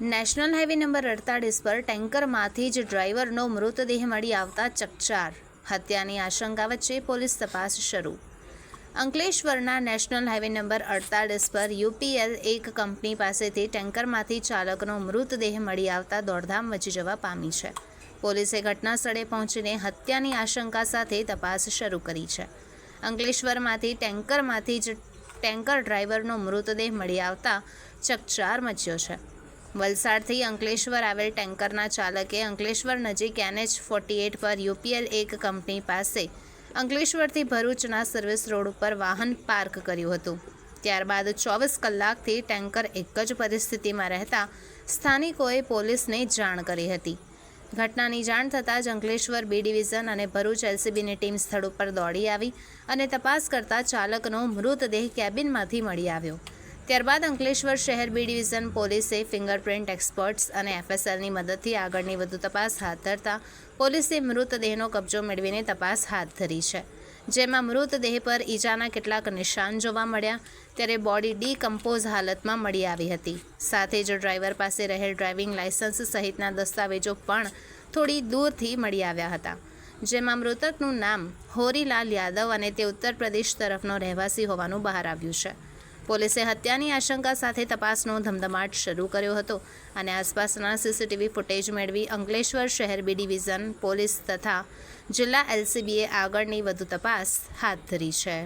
National highway number અડતાળીસ પર ટેન્કરમાંથી જ ડ્રાઈવરનો મૃતદેહ મળી આવતા ચકચાર. હત્યાની આશંકા વચ્ચે પોલીસ તપાસ શરૂ. અંકલેશ્વરના નેશનલ હાઈવે નંબર અડતાળીસ પર યુપીએલ એક કંપની પાસેથી ટેન્કરમાંથી ચાલકનો મૃતદેહ મળી આવતા દોડધામ મચી જવા પામી છે. પોલીસે ઘટના સ્થળે પહોંચીને હત્યાની આશંકા સાથે તપાસ શરૂ કરી છે. અંકલેશ્વરમાંથી ટેન્કરમાંથી જ ટેન્કર ડ્રાઈવરનો મૃતદેહ મળી આવતા ચકચાર મચ્યો છે. વલસાડથી અંકલેશ્વર આવેલ ટેન્કરના ચાલકે અંકલેશ્વર નજીક એનએચ ફોર્ટી એટ પર યુપીએલ એક કંપની પાસે અંકલેશ્વરથી ભરૂચના સર્વિસ રોડ ઉપર વાહન પાર્ક કર્યું હતું. ત્યારબાદ ચોવીસ કલાકથી ટેન્કર એક જ પરિસ્થિતિમાં રહેતા સ્થાનિકોએ પોલીસને જાણ કરી હતી. ઘટનાની જાણ થતાં જ અંકલેશ્વર બી ડિવિઝન અને ભરૂચ એલસીબીની ટીમ સ્થળ ઉપર દોડી આવી અને તપાસ કરતા ચાલકનો મૃતદેહ કેબિનમાંથી મળી આવ્યો. ત્યારબાદ અંકલેશ્વર શહેર બી ડિવિઝન પોલીસે ફિંગરપ્રિન્ટ એક્સપર્ટ્સ અને એફએસએલની મદદથી આગળની વધુ તપાસ હાથ ધરતા પોલીસે મૃતદેહનો કબજો મેળવીને તપાસ હાથ ધરી છે. જેમાં મૃતદેહ પર ઈજાના કેટલાક નિશાન જોવા મળ્યા, ત્યારે બોડી ડીકમ્પોઝ હાલતમાં મળી આવી હતી. સાથે જ ડ્રાઈવર પાસે રહેલ ડ્રાઇવિંગ લાયસન્સ સહિતના દસ્તાવેજો પણ થોડી દૂરથી મળી આવ્યા હતા. જેમાં મૃતકનું નામ હોરીલાલ યાદવ અને તે ઉત્તર પ્રદેશ તરફનો રહેવાસી હોવાનું બહાર આવ્યું છે. પોલીસે હત્યાની આશંકા સાથે તપાસનો ધમધમાટ શરૂ કર્યો હતો અને આસપાસના સીસીટીવી ફૂટેજ મેળવી અંકલેશ્વર શહેર બી ડિવિઝન, પોલીસ તથા જિલ્લા એલસીબીએ આગળની વધુ તપાસ હાથ ધરી છે.